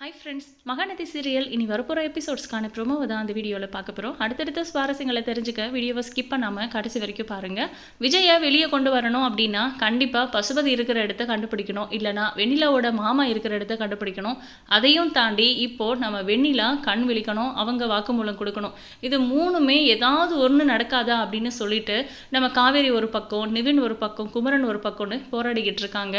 Hi friends Mahanadi serial இனி வரப்போகிற எபிசோட்ஸ்க்கான ப்ரோமோவை தான் அந்த வீடியோவில் பார்க்க போகிறோம் அடுத்தடுத்த சுவாரஸ்யங்களை தெரிஞ்சுக்க வீடியோவை ஸ்கிப் பண்ணாமல் கடைசி வரைக்கும் பாருங்கள் விஜயை வெளியே கொண்டு வரணும் அப்படின்னா கண்டிப்பாக பசுபதி இருக்கிற இடத்த கண்டுபிடிக்கணும். இல்லைனா வெண்ணிலாவோட மாமா இருக்கிற இடத்த கண்டுபிடிக்கணும். அதையும் தாண்டி இப்போது நம்ம வெண்ணிலா கண் விழிக்கணும் அவங்க வாக்குமூலம் கொடுக்கணும். இது மூணுமே ஏதாவது ஒன்று நடக்காதா அப்படின்னு சொல்லிட்டு நம்ம காவேரி ஒரு பக்கம் நிவின் ஒரு பக்கம் குமரன் ஒரு பக்கம்னு போராடிக்கிட்டு இருக்காங்க.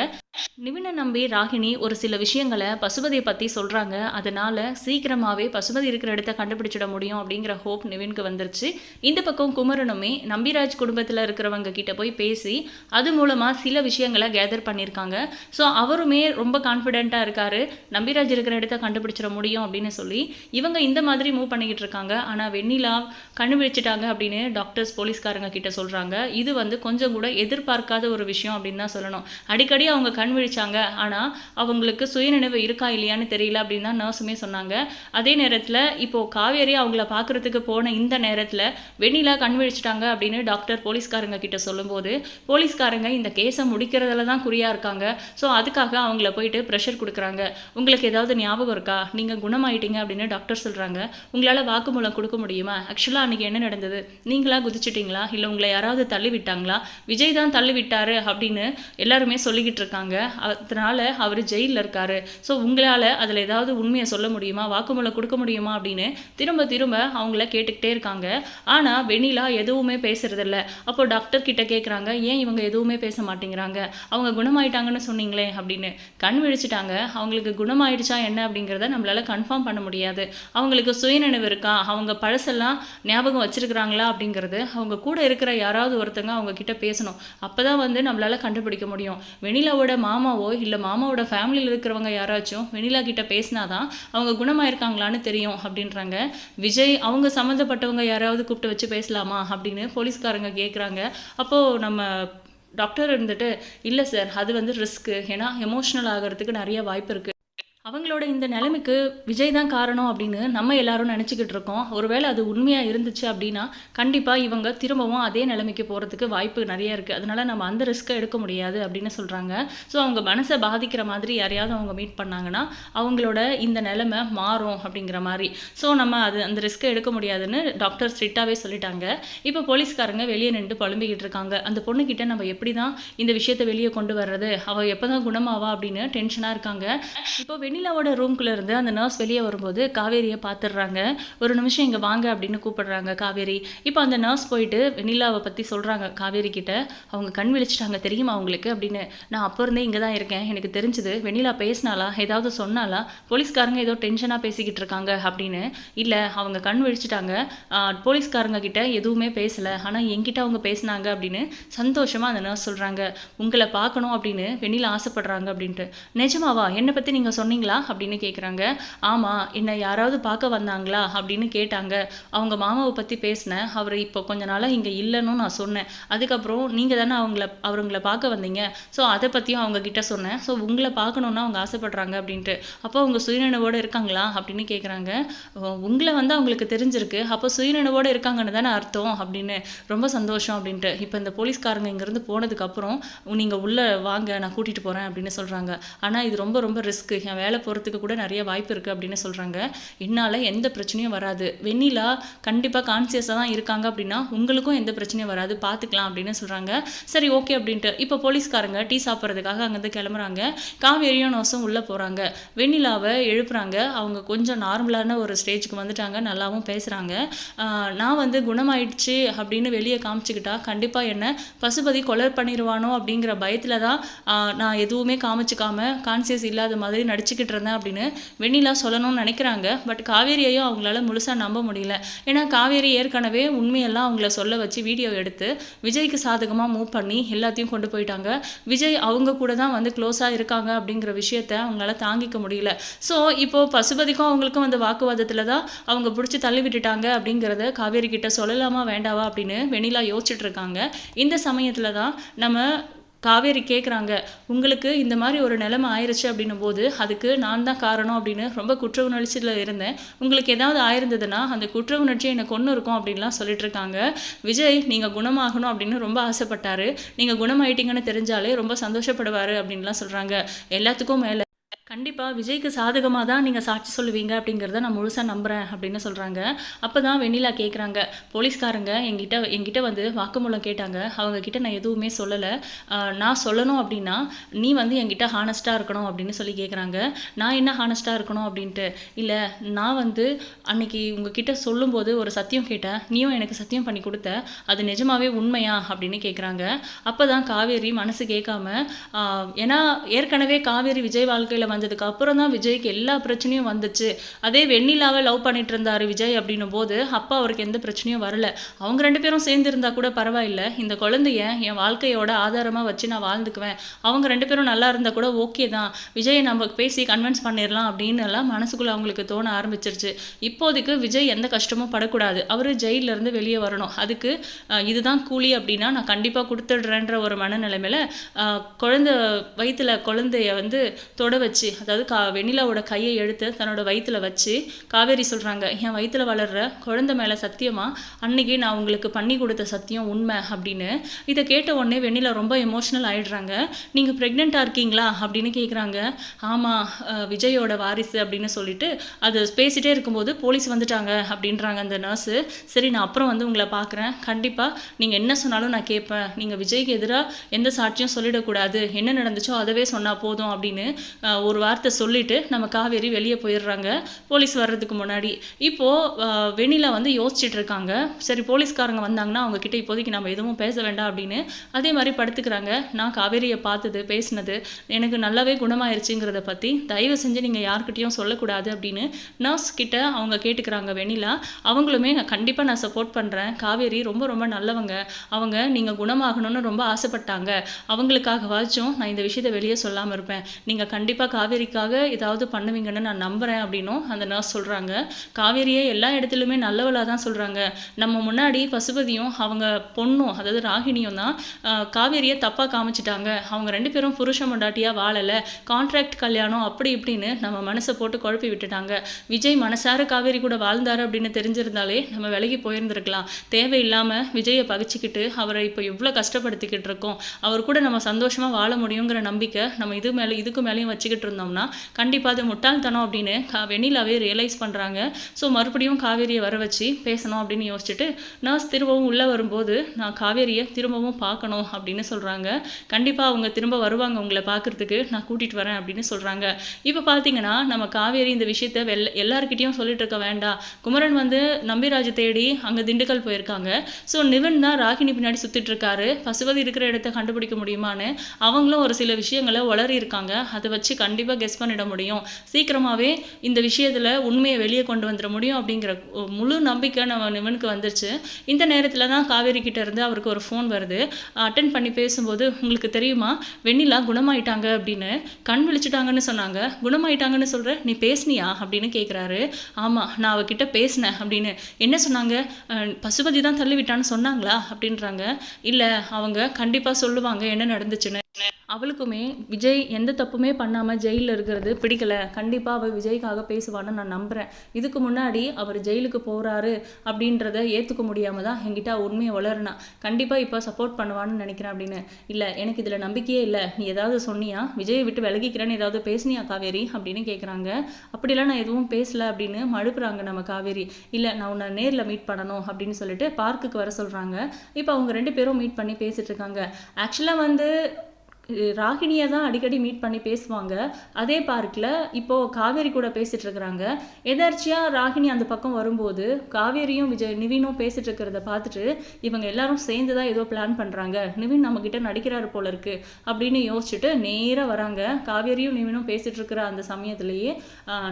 நிவினை நம்பி ராகினி ஒரு சில விஷயங்களை பசுபதியை பற்றி சொல்கிறாங்க அதனால் சீக்கிரமாகவே பசுமதி இருக்கிற இடத்த கண்டுபிடிச்சிட முடியும் அப்படிங்கிற ஹோப் நிவின்க்கு வந்துருச்சு. இந்த பக்கம் குமரனுமே நம்பிராஜ் குடும்பத்தில் இருக்கிறவங்க கிட்ட போய் பேசி அது மூலமாக சில விஷயங்களை கேதர் பண்ணியிருக்காங்க ஸோ அவருமே ரொம்ப கான்ஃபிடென்ட்டாக இருக்காரு. நம்பிராஜ் இருக்கிற இடத்த கண்டுபிடிச்சிட முடியும் அப்படின்னு சொல்லி இவங்க இந்த மாதிரி மூவ் பண்ணிக்கிட்டு இருக்காங்க. ஆனால் வெண்ணிலா கண்டுபிடிச்சிட்டாங்க அப்படின்னு டாக்டர்ஸ் போலீஸ்காரங்க கிட்ட சொல்கிறாங்க இது வந்து கொஞ்சம் கூட எதிர்பார்க்காத ஒரு விஷயம் அப்படின்னு தான் சொல்லணும். அடிக்கடி அவங்க கண் விழிச்சாங்க. ஆனால் அவங்களுக்கு சுயநினைவு இருக்கா இல்லையான்னு தெரியல. அப்படின்னு தான் நர்ஸுமே சொன்னாங்க. அதே நேரத்தில் இப்போது காவேரி அவங்கள பார்க்குறதுக்கு போன இந்த நேரத்தில் வெண்ணிலா கண் விழிச்சிட்டாங்க அப்படின்னு டாக்டர் போலீஸ்காரங்க கிட்ட சொல்லும்போது போலீஸ்காரங்க இந்த கேஸை முடிக்கிறதுல தான் குறியாக இருக்காங்க. ஸோ அதுக்காக அவங்கள போயிட்டு ப்ரெஷர் கொடுக்குறாங்க. உங்களுக்கு ஏதாவது ஞாபகம் இருக்கா? நீங்கள் குணமாயிட்டீங்க அப்படின்னு டாக்டர் சொல்கிறாங்க உங்களால் வாக்குமூலம் கொடுக்க முடியுமா? ஆக்சுவலாக அன்றைக்கி என்ன நடந்தது? நீங்களா குதிச்சிட்டிங்களா? இல்லை உங்களை யாராவது தள்ளி விட்டாங்களா விஜய் தான் தள்ளி விட்டாரு அப்படின்னு எல்லாருமே சொல்லிக்கிட்டு இருக்காங்க. அதனால அவர் ஜெயிலில் இருக்காரு. ஸோ உங்களால் அதில் ஏதாவது உண்மையை சொல்ல முடியுமா? வாக்குமூலம் கொடுக்க முடியுமா? அப்படின்னு திரும்ப திரும்ப அவங்கள கேட்டுக்கிட்டே இருக்காங்க. ஆனால் வெண்ணிலா எதுவுமே பேசுறதில்ல. அப்போ டாக்டர் கிட்ட கேட்குறாங்க ஏன் இவங்க எதுவுமே பேச மாட்டேங்கிறாங்க? அவங்க குணமாயிட்டாங்கன்னு சொன்னீங்களே? அப்படின்னு. கண் விழிச்சிட்டாங்க. அவங்களுக்கு குணமாயிடுச்சா என்ன? அப்படிங்கிறத நம்மளால கன்ஃபார்ம் பண்ண முடியாது. அவங்களுக்கு சுயநினைவு இருக்கா? அவங்க பழசெல்லாம் ஞாபகம் வச்சிருக்கிறாங்களா? அப்படிங்கிறது அவங்க கூட இருக்கிற யாராவது ஒருத்தங்க அவங்க கிட்ட பேசணும். அப்பதான் வந்து நம்மளால கண்டுபிடிக்க முடியும். வெனிலாவோட மாமாவோ இல்லை மாமாவோட ஃபேமிலியில் இருக்கிறவங்க யாராச்சும் வெனிலா கிட்ட பேசினாதான் அவங்க குணமாயிருக்காங்களான்னு தெரியும் அப்படின்றாங்க. விஜய் அவங்க சம்மந்தப்பட்டவங்க யாராவது கூப்பிட்டு வச்சு பேசலாமா அப்படின்னு போலீஸ்காரங்க கேட்குறாங்க அப்போது நம்ம டாக்டர் இருந்துட்டு இல்லை சார் அது வந்து ரிஸ்க்கு. ஏன்னா எமோஷ்னல் ஆகிறதுக்கு நிறைய வாய்ப்பு இருக்குது அவங்களோட இந்த நிலைமைக்கு விஜய் தான் காரணம் அப்படின்னு நம்ம எல்லாரும் நினச்சிக்கிட்டு இருக்கோம். ஒருவேளை அது உண்மையாக இருந்துச்சு அப்படின்னா கண்டிப்பாக இவங்க திரும்பவும் அதே நிலைமைக்கு போகிறதுக்கு வாய்ப்பு நிறைய இருக்குது அதனால நம்ம அந்த ரிஸ்க்கை எடுக்க முடியாது அப்படின்னு சொல்கிறாங்க ஸோ அவங்க மனசை பாதிக்கிற மாதிரி யாரையாவது அவங்க மீட் பண்ணாங்கன்னா அவங்களோட இந்த நிலைமை மாறும் அப்படிங்கிற மாதிரி. ஸோ நம்ம அது அந்த ரிஸ்க்கை எடுக்க முடியாதுன்னு டாக்டர் ஸ்ட்ரிக்டாகவே சொல்லிட்டாங்க. இப்போ போலீஸ்காரங்க வெளியே நின்று புலம்பிக்கிட்டு இருக்காங்க. அந்த பொண்ணுக்கிட்ட நம்ம எப்படி தான் இந்த விஷயத்தை வெளியே கொண்டு வர்றது? அவள் எப்போ தான் குணமாவா அப்படின்னு டென்ஷனாக இருக்காங்க. இப்போ வெண்ணிலாவோட ரூம்குள்ளே இருந்து அந்த நர்ஸ் வெளியே வரும்போது காவேரியை பார்த்துடுறாங்க. ஒரு நிமிஷம் இங்கே வாங்க அப்படின்னு கூப்பிடுறாங்க காவேரி. இப்போ அந்த நர்ஸ் போயிட்டு வெண்ணிலாவை பற்றி சொல்கிறாங்க காவேரி கிட்ட. அவங்க கண் விழிச்சிட்டாங்க தெரியுமா அவங்களுக்கு அப்படின்னு. நான் அப்போ இருந்தே இங்கே தான் இருக்கேன். எனக்கு தெரிஞ்சது வெண்ணிலா பேசினாலா ஏதாவது சொன்னாலா போலீஸ்காரங்க ஏதோ டென்ஷனாக பேசிக்கிட்டு இருக்காங்க அப்படின்னு. இல்லை அவங்க கண் விழிச்சிட்டாங்க. போலீஸ்காரங்க கிட்ட எதுவுமே பேசலை. ஆனால் என்கிட்ட அவங்க பேசினாங்க அப்படின்னு சந்தோஷமாக அந்த நர்ஸ் சொல்கிறாங்க உங்களை பார்க்கணும் அப்படின்னு வெண்ணிலா ஆசைப்படுறாங்க அப்படின்ட்டு. நிஜமாவா? என்னை பற்றி நீங்கள் சொன்னீங்களா அப்படின்னு கேட்குறாங்க ஆமாம் என்னை யாராவது பார்க்க வந்தாங்களா அப்படின்னு கேட்டாங்க. அவங்க மாமாவை பற்றி பேசினேன் அவர் இப்போ கொஞ்ச நாளாக இங்கே இல்லைன்னு நான் சொன்னேன். அதுக்கப்புறம் நீங்கள் தானே அவங்கள அவங்கள பார்க்க வந்தீங்க. ஸோ அதை பற்றியும் அவங்க கிட்ட சொன்னேன். ஸோ உங்களை பார்க்கணுன்னு அவங்க ஆசைப்படுறாங்க அப்படின்ட்டு. அப்போ அவங்க சுயநினைவோடு இருக்காங்களா அப்படின்னு கேட்குறாங்க உங்களை வந்து அவங்களுக்கு தெரிஞ்சிருக்கு. அப்போ சுயநினைவோடு இருக்காங்கன்னு தானே அர்த்தம் அப்படின்னு. ரொம்ப சந்தோஷம் அப்படின்ட்டு. இப்போ இந்த போலீஸ்காரங்க இங்கேருந்து போனதுக்கப்புறம் நீங்கள் உள்ளே வாங்க நான் கூட்டிகிட்டு போகிறேன் அப்படின்னு சொல்கிறாங்க ஆனால் இது ரொம்ப ரொம்ப ரிஸ்க்கு என் வேலை போகிறதுக்கு கூட நிறைய வாய்ப்பு இருக்குது அப்படின்னு சொல்கிறாங்க என்னால் எந்த பிரச்சனையும் வராது. வெண்ணிலா கண்டிப்பாக கான்சியஸாக தான் இருக்காங்க அப்படின்னா உங்களுக்கும் எந்த பிரச்சனையும் வராது. பார்த்துக்கலாம் அப்படின்னு சொல்கிறாங்க சரி ஓகே அப்படின்ட்டு. இப்போ போலீஸ்காரங்க டீ சாப்பிட்றதுக்காக அங்கேருந்து கிளம்புறாங்க. காவேரியும் நோசும் உள்ளே போகிறாங்க வெண்ணிலாவை எழுப்புறாங்க. அவங்க கொஞ்சம் நார்மலான ஒரு ஸ்டேஜுக்கு வந்துட்டாங்க. நல்லாவும் பேசுகிறாங்க நான் வந்து குணமாயிடுச்சு அப்படின்னு வெளியே காமிச்சுக்கிட்டா கண்டிப்பாக என்ன பசுபதி கொலை பண்ணிடுவானோ அப்படிங்கிற பயத்தில் தான் நான் எதுவுமே காமிச்சிக்காம கான்சியஸ் இல்லாத மாதிரி நடிச்சுக்கிட்டு இருந்தேன் அப்படின்னு வெண்ணிலா சொல்லணும்னு நினைக்கிறாங்க. பட் காவேரியையும் அவங்களால முழுசாக நம்ப முடியல. ஏன்னா காவேரி ஏற்கனவே உண்மையெல்லாம் அவங்கள சொல்ல வச்சு வீடியோ எடுத்து விஜய்க்கு சாதகமாக மூவ் பண்ணி எல்லாத்தையும் கொண்டு போயிட்டாங்க. விஜய் அவங்க கூட தான் வந்து க்ளோஸாக இருக்காங்க அப்படிங்கிற விஷயத்த அவங்களால தாங்கிக்க முடியல. ஸோ இப்போ பசுபதிக்கும் அவங்களுக்கும் அந்த வாக்குவாதத்தில் தான் அவங்க பிடிச்சி தள்ளி விட்டுட்டாங்க அப்படிங்கிறத காவேரி கிட்ட சொல்லலாமா வேண்டாவா அப்படின்னு வெண்ணிலா யோசிச்சுட்டு இருக்காங்க. இந்த சமயத்தில் தான் நம்ம காவேரி கேட்குறாங்க உங்களுக்கு இந்த மாதிரி ஒரு நிலைமை ஆயிடுச்சு அப்படின்னும் போது அதுக்கு நான் தான் காரணம் அப்படின்னு ரொம்ப குற்ற உணர்ச்சியில் இருந்தேன். உங்களுக்கு ஏதாவது ஆயிருந்ததுன்னா அந்த குற்ற உணர்ச்சி என்னை கொண்டு இருக்கும் அப்படின்லாம் சொல்லிட்டு இருக்காங்க. விஜய் நீங்கள் குணமாகணும் அப்படின்னு ரொம்ப ஆசைப்பட்டாரு. நீங்கள் குணமாயிட்டீங்கன்னு தெரிஞ்சாலே ரொம்ப சந்தோஷப்படுவார் அப்படின்லாம் சொல்கிறாங்க எல்லாத்துக்கும் மேலே கண்டிப்பாக விஜய்க்கு சாதகமாக தான் நீங்கள் சாட்சி சொல்லுவீங்க அப்படிங்கிறத நான் முழுசாக நம்புகிறேன் அப்படின்னு சொல்கிறாங்க அப்போ தான் வெண்ணிலா கேட்குறாங்க போலீஸ்காரங்க எங்கிட்ட எங்கிட்ட வந்து வாக்குமூலம் கேட்டாங்க. அவங்கக்கிட்ட நான் எதுவுமே சொல்லலை. நான் சொல்லணும் அப்படின்னா நீ வந்து என்கிட்ட ஹானஸ்ட்டாக இருக்கணும் அப்படின்னு சொல்லி கேட்குறாங்க நான் என்ன ஹானஸ்ட்டாக இருக்கணும் அப்படின்ட்டு? இல்லை நான் வந்து அன்னைக்கு உங்ககிட்ட சொல்லும்போது ஒரு சத்தியம் கேட்டேன். நீயும் எனக்கு சத்தியம் பண்ணி கொடுத்த. அது நிஜமாவே உண்மையா அப்படின்னு கேட்குறாங்க அப்போ தான் காவேரி மனசு கேட்காம ஏன்னா ஏற்கனவே காவேரி விஜய் வாழ்க்கையில் வந்து வந்ததுக்கு அப்புறம் தான் விஜய்க்கு எல்லா பிரச்சனையும் வந்துச்சு. அதே வெண்ணிலாவை லவ் பண்ணிட்டு இருந்தாரு விஜய் அப்படின்னும் போது அப்பா அவருக்கு எந்த பிரச்சனையும் வரல. அவங்க ரெண்டு பேரும் சேர்ந்து இருந்தா கூட பரவாயில்ல. இந்த குழந்தைய என் வாழ்க்கையோட ஆதாரமாக வச்சு நான் வாழ்ந்துக்குவேன். அவங்க ரெண்டு பேரும் நல்லா இருந்தா கூட ஓகே தான். விஜயை நம்ம பேசி கன்வின்ஸ் பண்ணிடலாம் அப்படின்னு எல்லாம் மனசுக்குள்ள அவங்களுக்கு தோண ஆரம்பிச்சிருச்சு. இப்போதைக்கு விஜய் எந்த கஷ்டமும் படக்கூடாது. அவர் ஜெயில்ல இருந்து வெளியே வரணும். அதுக்கு இதுதான் கூலி அப்படின்னா நான் கண்டிப்பாக கொடுத்துடுறேன்ற ஒரு மனநிலைமையில குழந்த குழந்தை வயித்துல குழந்தைய வந்து தொட வச்சு அதாவது கா வெண்ணிலாவோட கையை எடுத்து தன்னோட வயிற்றுல வச்சு காவேரி சொல்றாங்க என் வயிற்றுல வளர்ற குழந்தை மேலே சத்தியமா? அன்னைக்கு நான் உங்களுக்கு பண்ணி கொடுத்த சத்தியம் உண்மை அப்படின்னு. இதை கேட்ட உடனே வெண்ணிலா ரொம்ப எமோஷ்னல் ஆயிடுறாங்க. நீங்க ப்ரெக்னெண்ட்டாக இருக்கீங்களா? அப்படின்னு கேட்குறாங்க ஆமா விஜயோட வாரிசு அப்படின்னு சொல்லிட்டு அது பேசிட்டே இருக்கும்போது போலீஸ் வந்துட்டாங்க அப்படின்றாங்க அந்த நர்ஸு சரி நான் அப்புறம் வந்து உங்களை பார்க்குறேன் கண்டிப்பாக நீங்கள் என்ன சொன்னாலும் நான் கேட்பேன். நீங்கள் விஜய்க்கு எதிராக எந்த சாட்சியும் சொல்லிடக்கூடாது. என்ன நடந்துச்சோ அதவே சொன்னால் போதும் அப்படின்னு ஒரு ஒரு வார்த்தை சொல்லிட்டு நம்ம காவேரி வெளியே போயிடுறாங்க. போலீஸ் வர்றதுக்கு முன்னாடி. இப்போது வெண்ணிலா வந்து யோசிச்சுட்டு இருக்காங்க. சரி போலீஸ்காரங்க வந்தாங்கன்னா அவங்கக்கிட்ட இப்போதைக்கு நம்ம எதுவும் பேச வேண்டாம் அப்படின்னு. அதே மாதிரி படுத்துக்கிறாங்க. நான் காவேரியை பார்த்தது பேசினது. எனக்கு நல்லாவே குணமாயிருச்சுங்கிறத பற்றி தயவு செஞ்சு நீங்கள் யார்கிட்டையும் சொல்லக்கூடாது அப்படின்னு நர்ஸ் கிட்ட அவங்க கேட்டுக்கிறாங்க வெண்ணிலா அவங்களுமே கண்டிப்பாக நான் சப்போர்ட் பண்ணுறேன் காவேரி ரொம்ப ரொம்ப நல்லவங்க. அவங்க நீங்கள் குணமாகணும்னு ரொம்ப ஆசைப்பட்டாங்க. அவங்களுக்காகவாச்சும் நான் இந்த விஷயத்தை வெளியே சொல்லாமல் இருப்பேன். நீங்கள் கண்டிப்பாக காவேரிக்காக ஏதாவது பண்ணுவீங்கன்னு நான் நம்புகிறேன் அப்படின்னும் அந்த நர்ஸ் சொல்கிறாங்க காவேரியை எல்லா இடத்துலையுமே நல்லவளாக தான் சொல்கிறாங்க நம்ம முன்னாடி பசுபதியும் அவங்க பொண்ணும் அதாவது ராகினியும் தான் காவேரியை தப்பாக காமிச்சிட்டாங்க. அவங்க ரெண்டு பேரும் புருஷ மொண்டாட்டியாக வாழலை. கான்ட்ராக்ட் கல்யாணம் அப்படி இப்படின்னு நம்ம மனசை போட்டு குழப்பி விட்டுட்டாங்க. விஜய் மனசார காவேரி கூட வாழ்ந்தாரு அப்படின்னு தெரிஞ்சிருந்தாலே நம்ம விலகி போயிருந்திருக்கலாம். தேவையில்லாமல் விஜயை பகிச்சிக்கிட்டு அவரை இப்போ எவ்வளோ கஷ்டப்படுத்திக்கிட்டு இருக்கோம். அவர் கூட நம்ம சந்தோஷமாக வாழ முடியுங்கிற நம்பிக்கை நம்ம இது மேலே இதுக்கு மேலேயும் வச்சுக்கிட்டு இருந்தோம்னா கண்டிப்பாக அது முட்டாள்தனம் அப்படின்னு கா வெண்ணிலாவே ரியலைஸ் பண்ணுறாங்க ஸோ மறுபடியும் காவேரியை வர வச்சு பேசணும் அப்படின்னு யோசிச்சுட்டு நர்ஸ் திரும்பவும் உள்ளே வரும்போது நான் காவேரியை திரும்பவும் பார்க்கணும் அப்படின்னு சொல்கிறாங்க கண்டிப்பாக அவங்க திரும்ப வருவாங்க உங்களை பார்க்குறதுக்கு நான் கூட்டிகிட்டு வரேன் அப்படின்னு சொல்கிறாங்க இப்போ பார்த்தீங்கன்னா நம்ம காவேரி இந்த விஷயத்த வெள்ள எல்லாருக்கிட்டையும் சொல்லிட்டு இருக்க வேண்டாம். குமரன் வந்து நம்பிராஜ் தேடி அங்கே திண்டுக்கல் போயிருக்காங்க. ஸோ நிவன் தான் ராகினி பின்னாடி சுற்றிட்டு இருக்காரு. பசுபதி இருக்கிற இடத்த கண்டுபிடிக்க முடியுமான்னு அவங்களும் ஒரு சில விஷயங்களை வளரி இருக்காங்க அதை வச்சு கண்டிப்பாக கண்டிப்பாக கெஸ் பண்ணிட முடியும். சீக்கிரமாகவே இந்த விஷயத்தில் உண்மையை வெளியே கொண்டு வந்துட முடியும் அப்படிங்கிற முழு நம்பிக்கை நம்ம நிவனுக்கு வந்துருச்சு. இந்த நேரத்தில் தான் காவேரி கிட்ட இருந்து அவருக்கு ஒரு ஃபோன் வருது. அட்டன் பண்ணி பேசும்போது உங்களுக்கு தெரியுமா? வெண்ணிலா குணமாயிட்டாங்க அப்படின்னு கண் விழிச்சிட்டாங்கன்னு சொன்னாங்க. குணமாயிட்டாங்கன்னு சொல்ற நீ பேசுனியா? அப்படின்னு கேட்குறாரு ஆமாம் நான் அவகிட்ட பேசினேன் அப்படின்னு. என்ன சொன்னாங்க? பசுபதி தான் தள்ளி விட்டான்னு சொன்னாங்களா? அப்படின்றாங்க. இல்லை அவங்க கண்டிப்பாக சொல்லுவாங்க என்ன நடந்துச்சுன்னு. அவளுக்குமே விஜய் எந்த தப்புமே பண்ணாமல் ஜெயிலில் இருக்கிறது பிடிக்கல. கண்டிப்பாக அவள் விஜய்க்காக பேசுவான்னு நான் நம்புகிறேன் இதுக்கு முன்னாடி அவர் ஜெயிலுக்கு போகிறாரு அப்படின்றத ஏற்றுக்க முடியாமல் தான் என்கிட்ட உண்மையை வளர்னா. கண்டிப்பாக இப்போ சப்போர்ட் பண்ணுவான்னு நினைக்கிறேன் அப்படின்னு. இல்லை எனக்கு இதில் நம்பிக்கையே இல்லை. நீ ஏதாவது சொன்னியா? விஜயை விட்டு விலகிக்கிறேன்னு ஏதாவது பேசுனியா காவேரி? அப்படின்னு கேட்குறாங்க அப்படிலாம் நான் எதுவும் பேசல அப்படின்னு மழுப்புறாங்க நம்ம காவேரி. இல்லை நான் உன்னை நேரில் மீட் பண்ணணும் அப்படின்னு சொல்லிட்டு பார்க்குக்கு வர சொல்கிறாங்க இப்போ அவங்க ரெண்டு பேரும் மீட் பண்ணி பேசிட்டு இருக்காங்க. ஆக்சுவலாக வந்து ராகினியை தான் அடிக்கடி மீட் பண்ணி பேசுவாங்க. அதே பார்க்கில் இப்போது காவேரி கூட பேசிகிட்டு இருக்கிறாங்க. எதர்ச்சியாக ராகினி அந்த பக்கம் வரும்போது காவேரியும் விஜய் நிவினும் பேசிகிட்டு இருக்கிறத பார்த்துட்டு இவங்க எல்லாரும் சேர்ந்து தான் ஏதோ பிளான் பண்ணுறாங்க நிவின் நம்மக்கிட்ட நடிக்கிறாரு போல இருக்கு அப்படின்னு யோசிச்சுட்டு நேராக வராங்க. காவேரியும் நிவினும் பேசிகிட்டு இருக்கிற அந்த சமயத்துலேயே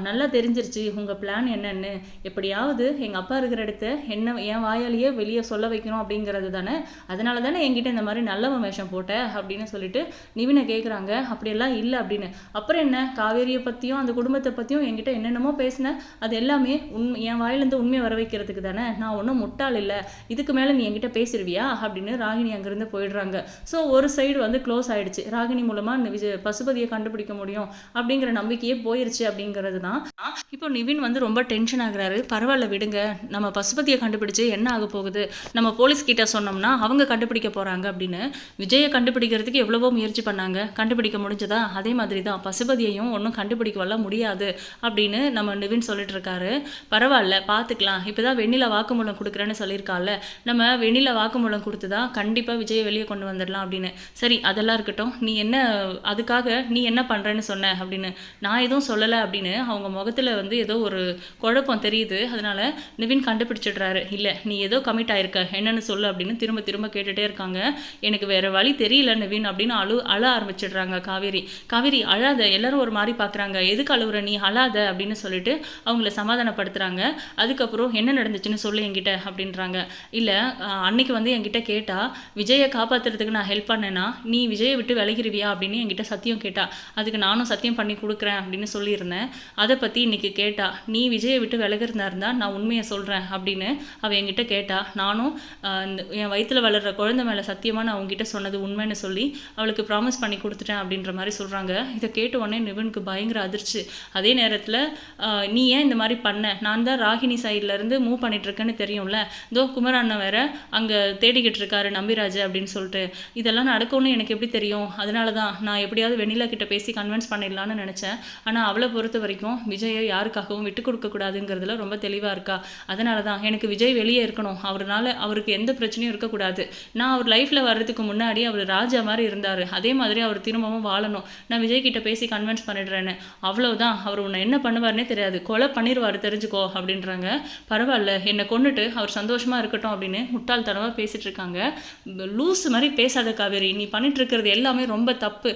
நல்லா தெரிஞ்சிருச்சு. உங்கள் பிளான் என்னென்னு. எப்படியாவது எங்கள் அப்பா இருக்கிற இடத்த என்ன என் வாயாலேயே வெளியே சொல்ல வைக்கணும் அப்படிங்கிறது தானே. அதனால தானே என்கிட்ட இந்த மாதிரி நல்லவன் வேஷம் போட்ட? அப்படின்னு சொல்லிட்டு நிவினை கேட்குறாங்க அப்படியெல்லாம் இல்லை அப்படின்னு. அப்புறம் என்ன? காவேரியை பற்றியும் அந்த குடும்பத்தை பற்றியும் என்கிட்ட என்னென்னமோ பேசினேன் அது எல்லாமே உண்மை என் வாயிலேருந்து உண்மையை வர வைக்கிறதுக்கு தானே. நான் ஒன்றும் முட்டாள் இல்லை. இதுக்கு மேலே நீ என்கிட்ட பேசிடுவியா அப்படின்னு ராகினி அங்கேருந்து போயிடுறாங்க. ஸோ ஒரு சைடு வந்து க்ளோஸ் ஆயிடுச்சு. ராகினி மூலமாக விஜய் பசுபதியை கண்டுபிடிக்க முடியும் அப்படிங்கிற நம்பிக்கையே போயிருச்சு அப்படிங்கிறது தான் இப்போ நிவின் வந்து ரொம்ப டென்ஷன் ஆகுறாரு. பரவாயில்ல விடுங்க. நம்ம பசுபதியை கண்டுபிடிச்சு என்ன ஆக போகுது? நம்ம போலீஸ் கிட்ட சொன்னோம்னா அவங்க கண்டுபிடிக்க போறாங்க அப்படின்னு. விஜயை கண்டுபிடிக்கிறதுக்கு எவ்வளவோ முயற்சி முயற்சி பண்ணாங்க. கண்டுபிடிக்க முடிஞ்சதா? அதே மாதிரி தான் பசுபதியையும் ஒன்றும் கண்டுபிடிக்க வரல முடியாது அப்படின்னு நம்ம நிவின் சொல்லிட்டு இருக்காரு பரவாயில்ல பார்த்துக்கலாம் இப்போ தான் வெண்ணில வாக்குமூலம் கொடுக்குறேன்னு சொல்லியிருக்கால நம்ம வெண்ணில வாக்குமூலம் கொடுத்து தான் கண்டிப்பாக விஜயை வெளியே கொண்டு வந்துடலாம் அப்படின்னு. சரி அதெல்லாம் இருக்கட்டும். நீ என்ன அதுக்காக நீ என்ன பண்ணுறேன்னு சொன்ன அப்படின்னு. நான் எதுவும் சொல்லலை அப்படின்னு அவங்க முகத்தில் வந்து ஏதோ ஒரு குழப்பம் தெரியுது. அதனால நிவின் கண்டுபிடிச்சிடுறாரு. இல்லை நீ ஏதோ கமிட் ஆயிருக்க. என்னன்னு சொல்லு அப்படின்னு திரும்ப திரும்ப கேட்டுகிட்டே இருக்காங்க. எனக்கு வேறு வழி தெரியல நிவின் அப்படின்னு அழு அழ ஆரம்பிச்சிடுறாங்க காவேரி. காவேரி அழாத எல்லாரும் ஒரு மாதிரி பார்க்குறாங்க எதுக்கு அழுவுற? நீ அழாத அப்படின்னு சொல்லிட்டு அவங்கள சமாதானப்படுத்துகிறாங்க அதுக்கப்புறம் என்ன நடந்துச்சுன்னு சொல்லு என்கிட்ட அப்படின்றாங்க. இல்லை அன்னைக்கு வந்து என்கிட்ட கேட்டால் விஜயை காப்பாத்துறதுக்கு நான் ஹெல்ப் பண்ணேன்னா நீ விஜயை விட்டு விலகிருவியா? அப்படின்னு என்கிட்ட சத்தியம் கேட்டா. அதுக்கு நானும் சத்தியம் பண்ணி கொடுக்குறேன் அப்படின்னு சொல்லியிருந்தேன். அதை பற்றி இன்னைக்கு கேட்டா நீ விஜயை விட்டு விலகிறதா இருந்தால் நான் உண்மையை சொல்கிறேன் அப்படின்னு அவள் என்கிட்ட கேட்டா நானும் இந்த என் வயிற்றில் வளர்கிற குழந்தை மேலே சத்தியமாக நான் உங்ககிட்ட சொன்னது உண்மைன்னு சொல்லி அவளுக்கு ப்ராமிஸ் பண்ணி கொடுத்துட்டேன் அப்படின்ற மாதிரி சொல்கிறாங்க இதை கேட்ட உடனே நிவனுக்கு பயங்கர அதிர்ச்சி. அதே நேரத்தில் நீ ஏன் இந்த மாதிரி பண்ண? நான் தான் ராகினி சைட்லேருந்து மூவ் பண்ணிகிட்ருக்கேன்னு தெரியும்ல. இதோ குமர் அண்ணன் வேற அங்கே தேடிக்கிட்டு இருக்காரு நம்பிராஜ் அப்படின்னு சொல்லிட்டு. இதெல்லாம் நடக்கும்னு எனக்கு எப்படி தெரியும்? அதனால தான் நான் எப்படியாவது வெண்ணிலா கிட்ட பேசி கன்வின்ஸ் பண்ணிடலான்னு நினச்சேன். ஆனால் அவளை பொறுத்த வரைக்கும் விஜயை யாருக்காகவும் விட்டு கொடுக்கக்கூடாதுங்கிறதுல ரொம்ப தெளிவாக இருக்கா. அதனால தான் எனக்கு விஜய் வெளியே இருக்கணும். அவர்னால அவருக்கு எந்த பிரச்சனையும் இருக்கக்கூடாது. நான் அவர் லைஃப்பில் வர்றதுக்கு முன்னாடி அவர் ராஜா மாதிரி இருந்தார். அதே மாதிரி அவர் திரும்பவும் வாழணும். நான் விஜய் கிட்ட பேசி கன்வின்ஸ் பண்ணிடுறேன்னு. அவ்வளோதான் அவர் உன்னை என்ன பண்ணுவார்னே தெரியாது. கொலை பண்ணிடுவார் தெரிஞ்சுக்கோ அப்படின்றாங்க. பரவாயில்ல. என்னை கொண்டுட்டு அவர் சந்தோஷமா இருக்கட்டும் அப்படின்னு முட்டாள்தனமாக பேசிட்டு இருக்காங்க. லூஸ் மாதிரி பேசாத காவேரி. நீ பண்ணிட்டு இருக்கிறது எல்லாமே ரொம்ப தப்பு.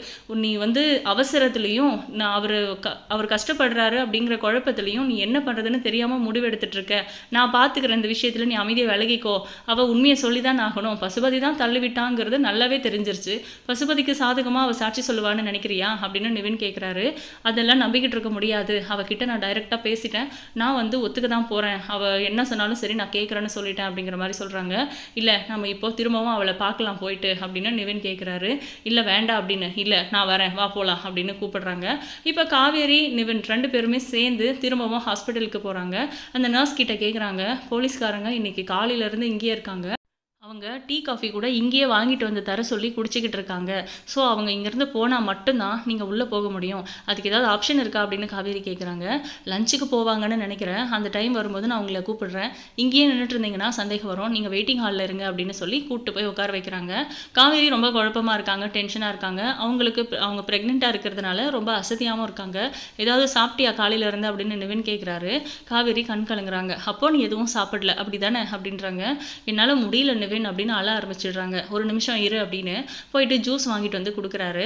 நீ வந்து அவசரத்துலேயும் நான் அவர் க அவர் கஷ்டப்படுறாரு அப்படிங்கிற குழப்பத்துலையும் நீ என்ன பண்ணுறதுன்னு தெரியாமல் முடிவெடுத்துட்டு இருக்க. நான் பார்த்துக்கிறேன் இந்த விஷயத்தில். நீ அமைதியை விலகிக்கோ. அவள் உண்மையை சொல்லி தான் ஆகணும். பசுபதி தான் தள்ளிவிட்டாங்கிறது நல்லாவே தெரிஞ்சிருச்சு. பசுபதிக்கு சாதகமாக அவள் சாட்சி சொல்லுவான்னு நினைக்கிறியா அப்படின்னு நிவின் கேட்குறாரு அதெல்லாம் நம்பிக்கிட்டு இருக்க முடியாது. அவகிட்ட நான் டைரெக்டாக பேசிட்டேன். நான் வந்து ஒத்துக்க தான் போகிறேன் அவள் என்ன சொன்னாலும் சரி நான் கேட்குறேன்னு சொல்லிட்டேன் அப்படிங்கிற மாதிரி சொல்கிறாங்க இல்லை நம்ம இப்போ திரும்பவும் அவளை பார்க்கலாம் போயிட்டு அப்படின்னு நிவின் கேட்குறாரு இல்லை வேண்டாம் அப்படின்னு. இல்லை நான் வரேன். வா போகலாம் அப்படின்னு கூப்பிடுறாங்க. இப்போ காவேரி நிவின் ரெண்டு பேருமே சேர்ந்து திரும்பவும் ஹாஸ்பிட்டலுக்கு போகிறாங்க அந்த நர்ஸ் கிட்ட கேட்குறாங்க போலீஸ்காரங்க இன்றைக்கி காலையிலேருந்து இங்கேயே இருக்காங்க. அவங்க டீ காஃபி கூட இங்கேயே வாங்கிட்டு வந்து தர சொல்லி குடிச்சிக்கிட்டு இருக்காங்க. ஸோ அவங்க இங்கேருந்து போனால் மட்டும்தான் நீங்கள் உள்ளே போக முடியும். அதுக்கு ஏதாவது ஆப்ஷன் இருக்கா அப்படின்னு காவேரி கேட்குறாங்க லஞ்சுக்கு போவாங்கன்னு நினைக்கிறேன். அந்த டைம் வரும்போது நான் உங்களை கூப்பிடுறேன். இங்கேயே நின்றுட்டு இருந்தீங்கன்னா சந்தேகம் வரும். நீங்கள் வெயிட்டிங் ஹாலில் இருங்க அப்படின்னு சொல்லி கூப்பிட்டு போய் உட்கார வைக்கிறாங்க. காவேரி ரொம்ப குழப்பமாக இருக்காங்க டென்ஷனாக இருக்காங்க. அவங்களுக்கு அவங்க ப்ரெக்னெண்ட்டாக இருக்கிறதுனால ரொம்ப அசதியாகவும் இருக்காங்க. ஏதாவது சாப்பிட்டியா காலையில் இருந்து அப்படின்னு நிவின் கேட்குறாரு காவேரி கண் கலங்குறாங்க. அப்போ நீ எதுவும் சாப்பிடல? அப்படி தானே அப்படின்றாங்க. என்னால் முடியல நிவின். அப்படின்னு அழ ஆரம்பிச்சிடுறாங்க. ஒரு நிமிஷம் இரு அப்படின்னு போயிட்டு ஜூஸ் வாங்கிட்டு வந்து கொடுக்குறாரு.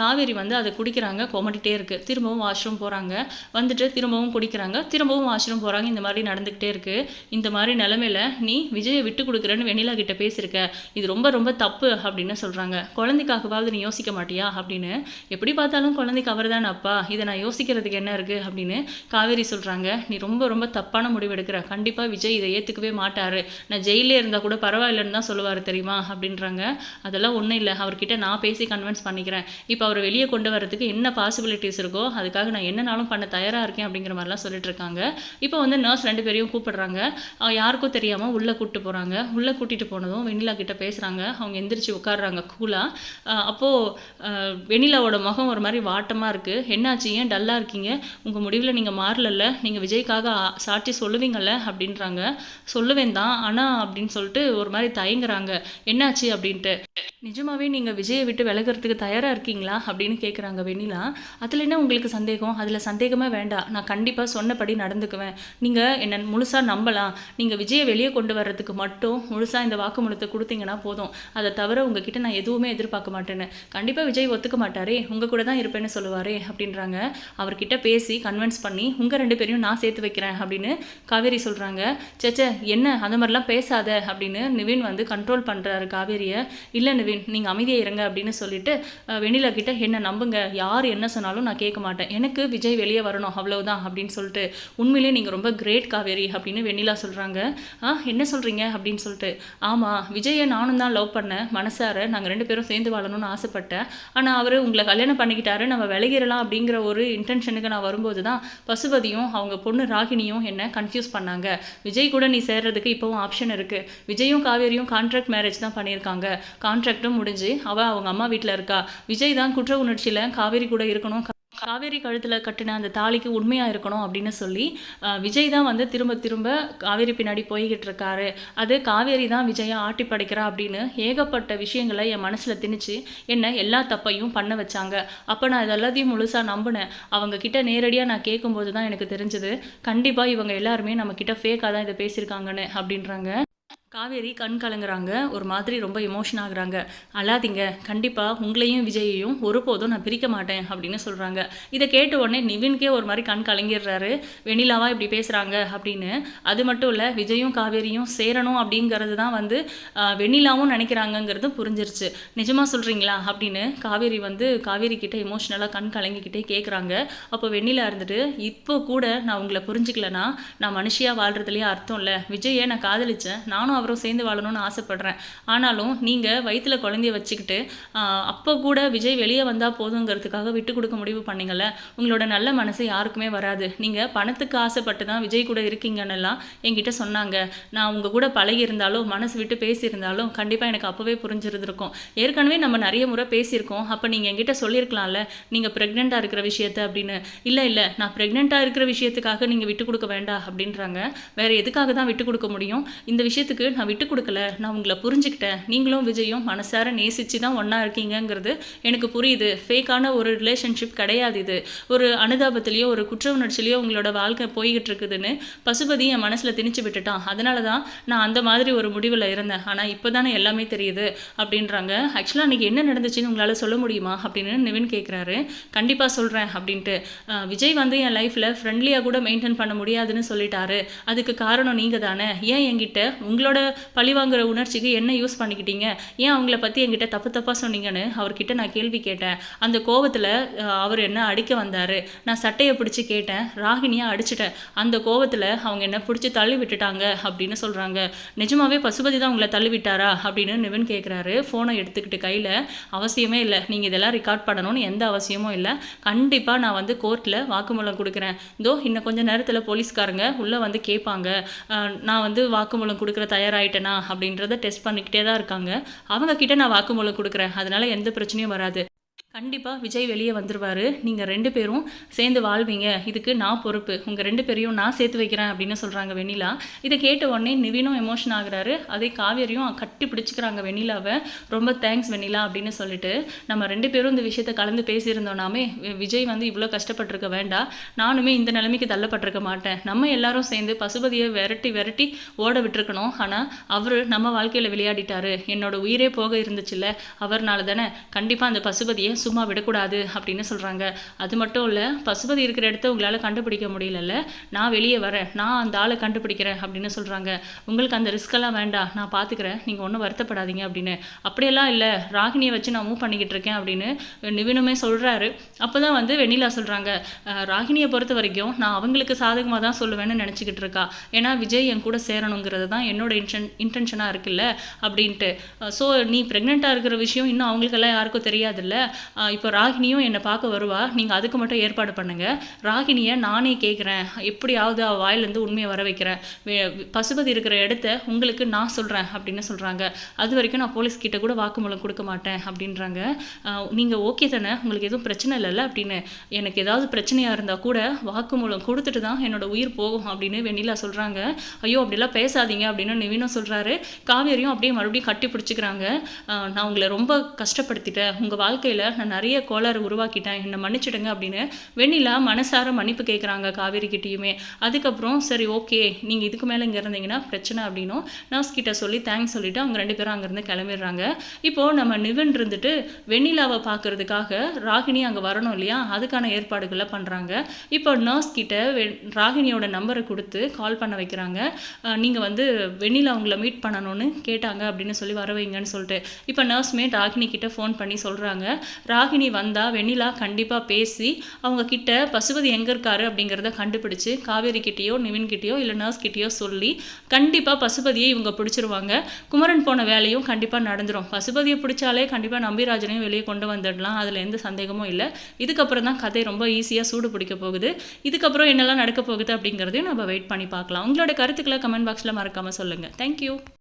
காவேரி வந்து அதை குடிக்கிறாங்க கொமட்டிகிட்டே இருக்கு. திரும்பவும் வாஷ்ரூம் போகிறாங்க வந்துட்டு திரும்பவும் குடிக்கிறாங்க. திரும்பவும் வாஷ்ரூம் போகிறாங்க இந்த மாதிரி நடந்துக்கிட்டே இருக்கு. இந்த மாதிரி நிலமையில நீ விஜயை விட்டு கொடுக்குறேன்னு வெண்ணிலா கிட்ட பேசியிருக்க. இது ரொம்ப ரொம்ப தப்பு அப்படின்னு சொல்கிறாங்க குழந்தைக்காகவாவது நீ யோசிக்க மாட்டியா அப்படின்னு. எப்படி பார்த்தாலும் குழந்தைக்கு அவர் தான் அப்பா. இதை நான் யோசிக்கிறதுக்கு என்ன இருக்குது அப்படின்னு காவேரி சொல்கிறாங்க நீ ரொம்ப ரொம்ப தப்பான முடிவு எடுக்கிற. கண்டிப்பாக விஜய் இதை ஏற்றுக்கவே மாட்டார். நான் ஜெயிலே இருந்தால் கூட பரவாயில்ல பரவாயில்லைன்னு தான் சொல்லுவார் தெரியுமா அப்படின்றாங்க. அதெல்லாம் ஒன்றும் இல்லை. அவர்கிட்ட நான் பேசி கன்வின்ஸ் பண்ணிக்கிறேன். இப்போ அவர் வெளியே கொண்டு வரதுக்கு என்ன பாசிபிலிட்டிஸ் இருக்கோ அதுக்காக நான் என்னனாலும் பண்ண தயாராக இருக்கேன் அப்படிங்கிற மாதிரிலாம் சொல்லிட்டு இருக்காங்க. இப்போ வந்து நர்ஸ் ரெண்டு பேரையும் கூப்பிடுறாங்க. யாருக்கும் தெரியாமல் உள்ளே கூப்பிட்டு போகிறாங்க உள்ளே கூட்டிகிட்டு போனதும் வெண்ணிலா கிட்ட பேசுகிறாங்க அவங்க எந்திரிச்சு உட்காடுறாங்க கூலாக அப்போது வெண்ணிலாவோட முகம் ஒரு மாதிரி வாட்டமாக இருக்குது என்னாச்சு? ஏன் டல்லாக இருக்கீங்க? உங்கள் முடிவில் நீங்கள் மாறலல்ல. நீங்கள் விஜய்க்காக சாட்சி சொல்லுவீங்கள்ல அப்படின்றாங்க. சொல்லுவேன் தான். ஆனால் அப்படின்னு சொல்லிட்டு ஒரு மாதிரி தயங்குறாங்க. என்னாச்சு அப்படின்ட்டு. நிஜமாவே நீங்கள் விஜயை விட்டு விலகிறதுக்கு தயாராக இருக்கீங்களா? அப்படின்னு கேட்குறாங்க வெண்ணிலா. அதில் என்ன உங்களுக்கு சந்தேகம்? அதில் சந்தேகமே வேண்டாம். நான் கண்டிப்பாக சொன்னபடி நடந்துக்குவேன். நீங்கள் என்ன முழுசாக நம்பலாம். நீங்கள் விஜயை வெளியே கொண்டு வர்றதுக்கு மட்டும் முழுசாக இந்த வாக்குமூலத்தை கொடுத்தீங்கன்னா போதும். அதை தவிர உங்ககிட்ட நான் எதுவுமே எதிர்பார்க்க மாட்டேன்னு. கண்டிப்பாக விஜய் ஒத்துக்க மாட்டாரே. உங்கள் கூட தான் இருப்பேன்னு சொல்லுவாரே அப்படின்றாங்க. அவர்கிட்ட பேசி கன்வின்ஸ் பண்ணி உங்கள் ரெண்டு பேரையும் நான் சேர்த்து வைக்கிறேன் அப்படின்னு காவேரி சொல்கிறாங்க சேச்சே என்ன? அந்த மாதிரிலாம் பேசாத அப்படின்னு நிவின் வந்து கண்ட்ரோல் பண்ணுறாரு காவேரியை. இல்லை நிவின் நீங்கள் அமைதியாக இருங்க அப்படின்னு சொல்லிட்டு வெண்ணிலா கிட்ட என்ன நம்புங்க. யார் என்ன சொன்னாலும் நான் கேட்க மாட்டேன். எனக்கு விஜய் வெளியே வரணும். அவ்வளோதான் அப்படின்னு சொல்லிட்டு உண்மையிலேயே நீங்கள் ரொம்ப கிரேட் காவேரி அப்படின்னு வெண்ணிலா சொல்கிறாங்க ஆ என்ன சொல்கிறீங்க அப்படின்னு சொல்லிட்டு ஆமாம் விஜயை நானும் தான் லவ் பண்ணேன். மனசார நாங்கள் ரெண்டு பேரும் சேர்ந்து வாழணும்னு ஆசைப்பட்டேன். ஆனால் அவர் உங்களை கல்யாணம் பண்ணிக்கிட்டாரு. நம்ம விலகிடலாம் அப்படிங்கிற ஒரு இன்டென்ஷனுக்கு நான் வரும்போது தான் பசுபதியும் அவங்க பொண்ணு ராகினியும் என்ன கன்ஃபியூஸ் பண்ணாங்க. விஜய் கூட நீ சேர்றதுக்கு இப்போவும் ஆப்ஷன் இருக்குது விஜயும் காவேரியும் மறுபடியும் கான்ட்ராக்ட் மேரேஜ் தான் பண்ணியிருக்காங்க. கான்ட்ராக்டும் முடிஞ்சு அவள் அவங்க அம்மா வீட்டில் இருக்கா. விஜய் தான் குற்ற உணர்ச்சியில் காவேரி கூட இருக்கணும். காவேரி கழுத்தில் கட்டின அந்த தாலிக்கு உண்மையாக இருக்கணும் அப்படின்னு சொல்லி விஜய் தான் வந்து திரும்ப திரும்ப காவேரி பின்னாடி போய்கிட்டு இருக்காரு. அது காவேரி தான் விஜயை ஆட்டி படைக்கிறா அப்படின்னு ஏகப்பட்ட விஷயங்களை என் மனசில் திணிச்சு என்ன எல்லா தப்பையும் பண்ண வச்சாங்க. அப்போ நான் இதெல்லாத்தையும் முழுசாக நம்பினேன். அவங்க கிட்ட நேரடியாக நான் கேட்கும்போது தான் எனக்கு தெரிஞ்சது கண்டிப்பாக இவங்க எல்லாருமே நம்ம கிட்ட ஃபேக்காக தான் இதை பேசியிருக்காங்கன்னு அப்படின்றாங்க. காவேரி கண் கலங்குறாங்க. ஒரு மாதிரி ரொம்ப எமோஷன் ஆகுறாங்க. அழாதீங்க. கண்டிப்பாக உங்களையும் விஜயையும் ஒருபோதும் நான் பிரிக்க மாட்டேன் அப்படின்னு சொல்கிறாங்க இதை கேட்ட உடனே நிவின்கே ஒரு மாதிரி கண் கலங்கிடுறாரு. வெண்ணிலாவா இப்படி பேசுகிறாங்க அப்படின்னு. அது மட்டும் இல்லை விஜயும் காவேரியும் சேரணும் அப்படிங்கிறது தான் வந்து வெண்ணிலாவும் நினைக்கிறாங்கங்கிறது புரிஞ்சிருச்சு. நிஜமாக சொல்கிறீங்களா அப்படின்னு காவேரி வந்து காவேரி கிட்டே எமோஷ்னலாக கண் கலங்கிக்கிட்டே கேட்குறாங்க அப்போ வெண்ணிலா இருந்துட்டு இப்போ கூட நான் உங்களை புரிஞ்சுக்கலனா நான் மனுஷியாக வாழ்கிறதுலேயே அர்த்தம் இல்லை. விஜயை நான் காதலிச்சேன். நானும் அவரும் சேர்ந்து வாழணும்னு ஆசைப்பட்றேன். ஆனாலும் நீங்கள் வயிற்றில் குழந்தைய வச்சுக்கிட்டு அப்போ கூட விஜய் வெளியே வந்தால் போதுங்கிறதுக்காக விட்டு கொடுக்க முடிவு பண்ணிங்கள உங்களோட நல்ல மனசு யாருக்குமே வராது. நீங்கள் பணத்துக்கு ஆசைப்பட்டு தான் விஜய் கூட இருக்கீங்கன்னெல்லாம் என்கிட்ட சொன்னாங்க. நான் உங்கள் கூட பழகி இருந்தாலும் மனசு விட்டு பேசியிருந்தாலும் கண்டிப்பாக எனக்கு அப்போவே புரிஞ்சிருந்திருக்கும். ஏற்கனவே நம்ம நிறைய முறை பேசியிருக்கோம். அப்போ நீங்கள் என்கிட்ட சொல்லியிருக்கலாம்ல நீங்கள் ப்ரெக்னெண்ட்டாக இருக்கிற விஷயத்த அப்படின்னு. இல்லை இல்லை நான் ப்ரெக்னெண்ட்டாக இருக்கிற விஷயத்துக்காக நீங்கள் விட்டு கொடுக்க வேண்டாம் அப்படின்றாங்க. வேறு எதுக்காக தான் விட்டு கொடுக்க முடியும்? இந்த விஷயத்துக்கு நான் விட்டு கொடுக்கல. நான் உங்களை புரிஞ்சுக்கிட்டேன். நீங்களும் விஜயும் மனசார நேசித்து தான் ஒன்றா இருக்கீங்கங்கிறது எனக்கு புரியுது. ஃபேக்கான ஒரு ரிலேஷன்ஷிப் கிடையாது இது. ஒரு அனுதாபத்திலையோ ஒரு குற்ற உணர்ச்சிலையோ உங்களோட வாழ்க்கை போய்கிட்டு இருக்குதுன்னு பசுபதி என் மனசில் திணிச்சு விட்டுட்டான். அதனால தான் நான் அந்த மாதிரி ஒரு முடிவில் இருந்தேன். ஆனால் இப்போ தானே எல்லாமே தெரியுது அப்படின்றாங்க. ஆக்சுவலாக அன்றைக்கி என்ன நடந்துச்சுன்னு உங்களால் சொல்ல முடியுமா அப்படின்னு நிவின் கேட்குறாரு கண்டிப்பாக சொல்கிறேன் அப்படின்ட்டு. விஜய் வந்து என் லைஃப்பில் ஃப்ரெண்ட்லியாக கூட மெயின்டைன் பண்ண முடியாதுன்னு சொல்லிட்டாரு. அதுக்கு காரணம் நீங்கள் தானே ஏன் என்கிட்ட உங்களோட பழிவாங்குற உணர்ச்சிக்கு என்ன யூஸ் பண்ணிக்கிட்டீங்க? ஏன் அவங்கள பற்றி என்கிட்ட தப்பு தப்பாக சொன்னீங்கன்னு அவர்கிட்ட நான் கேள்வி கேட்டேன். அந்த கோவத்தில் அவர் என்ன அடிக்க வந்தார்? நான் சட்டையை பிடிச்சி கேட்டேன். ராகினியாக அடிச்சிட்டேன். அந்த கோவத்தில் அவங்க என்ன பிடிச்சி தள்ளி விட்டுட்டாங்க அப்படின்னு சொல்கிறாங்க நிஜமாவே பசுபதி தான் உங்களை தள்ளி விட்டாரா? அப்படின்னு நிவின் கேட்குறாரு ஃபோனை எடுத்துக்கிட்டு கையில் அவசியமே இல்லை. நீங்கள் இதெல்லாம் ரெக்கார்ட் பண்ணணும்னு எந்த அவசியமும் இல்லை. கண்டிப்பாக நான் வந்து கோர்ட்டில் வாக்குமூலம் கொடுக்குறேன். இதோ இன்னும் கொஞ்சம் நேரத்தில் போலீஸ்காரங்க உள்ளே வந்து கேட்பாங்க நான் வந்து வாக்குமூலம் கொடுக்குற தயாராக ஆகிட்டேனா அப்படின்றத டெஸ்ட் பண்ணிக்கிட்டே தான் இருக்காங்க. அவங்க கிட்ட நான் வாக்குமூலம் கொடுக்குறேன். அதனால எந்த பிரச்சனையும் வராது. கண்டிப்பாக விஜய் வெளியே வந்துடுவார் நீங்கள் ரெண்டு பேரும் சேர்ந்து வாழ்வீங்க. இதுக்கு நான் பொறுப்பு. உங்கள் ரெண்டு பேரையும் நான் சேர்த்து வைக்கிறேன் அப்படின்னு சொல்கிறாங்க வெண்ணிலா. இதை கேட்ட உடனே நிவினும் எமோஷன் ஆகுறாரு. அதே காவேரியும் கட்டி பிடிச்சிக்கிறாங்க வெண்ணிலாவை. ரொம்ப தேங்க்ஸ் வெண்ணிலா அப்படின்னு சொல்லிட்டு நம்ம ரெண்டு பேரும் இந்த விஷயத்த கலந்து பேசியிருந்தோம்னாமே விஜய் வந்து இவ்வளோ கஷ்டப்பட்டிருக்க வேண்டாம் நானுமே இந்த நிலைமைக்கு தள்ளப்பட்டிருக்க மாட்டேன். நம்ம எல்லாரும் சேர்ந்து பசுபதியை விரட்டி விரட்டி ஓட விட்டுருக்கணும். ஆனால் அவர் நம்ம வாழ்க்கையில் விளையாடிட்டாரு. என்னோட உயிரே போக இருந்துச்சுல்ல. அவர்னால தானே கண்டிப்பாக அந்த பசுபதியை சும்மா விடக்கூடாது அப்படின்னு சொல்கிறாங்க அது மட்டும் இல்லை பசுபதி இருக்கிற இடத்த உங்களால் கண்டுபிடிக்க முடியலல்ல. நான் வெளியே வரேன். நான் அந்த ஆளை கண்டுபிடிக்கிறேன் அப்படின்னு சொல்கிறாங்க உங்களுக்கு அந்த ரிஸ்க்கெல்லாம் வேண்டாம். நான் பார்த்துக்கிறேன் நீங்கள் ஒன்றும் வருத்தப்படாதீங்க அப்படின்னு. அப்படியெல்லாம் இல்லை. ராகினியை வச்சு நான் மூவ் பண்ணிக்கிட்டு இருக்கேன் அப்படின்னு நிவினுமே சொல்கிறாரு அப்போ தான் வந்து வெண்ணிலா சொல்கிறாங்க ராகினியை பொறுத்த வரைக்கும் நான் அவங்களுக்கு சாதகமாக தான் சொல்லுவேன்னு நினச்சிக்கிட்டு இருக்கா. ஏன்னா விஜய் என் கூட சேரணுங்கிறது தான் என்னோட இன்டென் இன்டென்ஷனாக இருக்குல்ல அப்படின்ட்டு. ஸோ நீ ப்ரெக்னெண்ட்டாக இருக்கிற விஷயம் இன்னும் அவங்களுக்கெல்லாம் யாருக்கும் தெரியாதுல்ல. இப்போ ராகினியும் என்னை பார்க்க வருவா. நீங்கள் அதுக்கு மட்டும் ஏற்பாடு பண்ணுங்கள் ராகினியை நானே கேட்குறேன் எப்படியாவது அவள் வாயிலேருந்து உண்மையை வர வைக்கிறேன். பசுபதி இருக்கிற இடத்த உங்களுக்கு நான் சொல்கிறேன் அப்படின்னு சொல்கிறாங்க அது வரைக்கும் நான் போலீஸ் கிட்ட கூட வாக்குமூலம் கொடுக்க மாட்டேன் அப்படின்றாங்க. நீங்கள் ஓகே தானே? உங்களுக்கு எதுவும் பிரச்சனை இல்லைல்ல அப்படின்னு. எனக்கு ஏதாவது பிரச்சனையாக இருந்தால் கூட வாக்குமூலம் கொடுத்துட்டு தான் என்னோட உயிர் போகும் அப்படின்னு வெண்ணிலா சொல்கிறாங்க ஐயோ அப்படிலாம் பேசாதீங்க அப்படின்னு நிவினும் சொல்கிறாரு காவேரியும் அப்படியே மறுபடியும் கட்டி பிடிச்சிக்கிறாங்க. நான் உங்களை ரொம்ப கஷ்டப்படுத்திட்டேன். உங்கள் வாழ்க்கையில் நான் நிறைய கோளாறு உருவாக்கிட்டேன். என்னை மன்னிச்சிடுங்க அப்படின்னு வெண்ணிலா மனசார மன்னிப்பு கேட்குறாங்க காவேரி கிட்டேயுமே. அதுக்கப்புறம் சரி ஓகே நீங்கள் இதுக்கு மேலே இங்கே இருந்தீங்கன்னா பிரச்சனை அப்படின்னும். நர்ஸ் கிட்ட சொல்லி தேங்க்ஸ் சொல்லிவிட்டு அவங்க ரெண்டு பேரும் அங்கேருந்து கிளம்பிடுறாங்க. இப்போது நம்ம நிவன் இருந்துட்டு வெண்ணிலாவை பார்க்கறதுக்காக ராகினி அங்கே வரணும் இல்லையா? அதுக்கான ஏற்பாடுகளை பண்ணுறாங்க இப்போ நர்ஸ் கிட்ட ராகினியோட நம்பரை கொடுத்து கால் பண்ண வைக்கிறாங்க. நீங்கள் வந்து வெண்ணிலா அவங்கள மீட் பண்ணணும்னு கேட்டாங்க அப்படின்னு சொல்லி வர வைங்கன்னு சொல்லிட்டு. இப்போ நர்ஸ்மே ராகினி கிட்ட ஃபோன் பண்ணி சொல்கிறாங்க ராகினி வந்தால் வெண்ணிலா கண்டிப்பாக பேசி அவங்க கிட்ட பசுபதி எங்கே இருக்காரு அப்படிங்கிறத கண்டுபிடிச்சு காவேரி கிட்டேயோ நிவின் கிட்டேயோ இல்லை நர்ஸ் கிட்டேயோ சொல்லி கண்டிப்பாக பசுபதியை இவங்க பிடிச்சிருவாங்க. குமரன் போன வேலையும் கண்டிப்பாக நடந்துடும் பசுபதியை பிடிச்சாலே கண்டிப்பாக நம்பிராஜனையும் வெளியே கொண்டு வந்துடலாம். அதில் எந்த சந்தேகமும் இல்லை. இதுக்கப்புறம் தான் கதை ரொம்ப ஈஸியாக சூடு பிடிக்க போகுது. இதுக்கப்புறம் என்னெல்லாம் நடக்க போகுது அப்படிங்கிறதையும் நம்ம வெயிட் பண்ணி பார்க்கலாம். உங்களோட கருத்துக்களை கமெண்ட் பாக்ஸில் மறக்காமல் சொல்லுங்கள் தேங்க்யூ